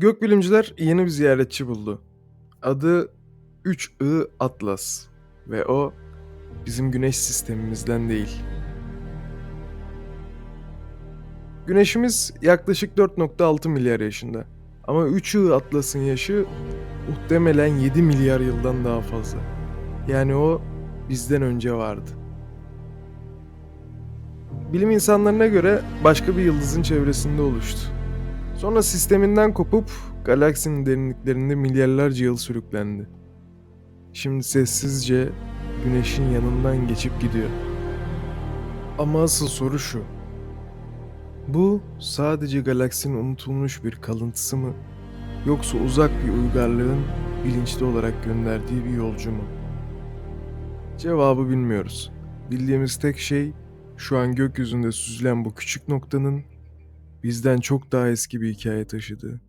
Gökbilimciler yeni bir ziyaretçi buldu. Adı 3I Atlas ve o bizim güneş sistemimizden değil. Güneşimiz yaklaşık 4.6 milyar yaşında. Ama 3I Atlas'ın yaşı muhtemelen 7 milyar yıldan daha fazla. Yani o bizden önce vardı. Bilim insanlarına göre başka bir yıldızın çevresinde oluştu. Sonra sisteminden kopup galaksinin derinliklerinde milyarlarca yıl sürüklendi. Şimdi sessizce güneşin yanından geçip gidiyor. Ama asıl soru şu. Bu sadece galaksinin unutulmuş bir kalıntısı mı? Yoksa uzak bir uygarlığın bilinçli olarak gönderdiği bir yolcu mu? Cevabı bilmiyoruz. Bildiğimiz tek şey şu an gökyüzünde süzülen bu küçük noktanın bizden çok daha eski bir hikaye taşıdığı.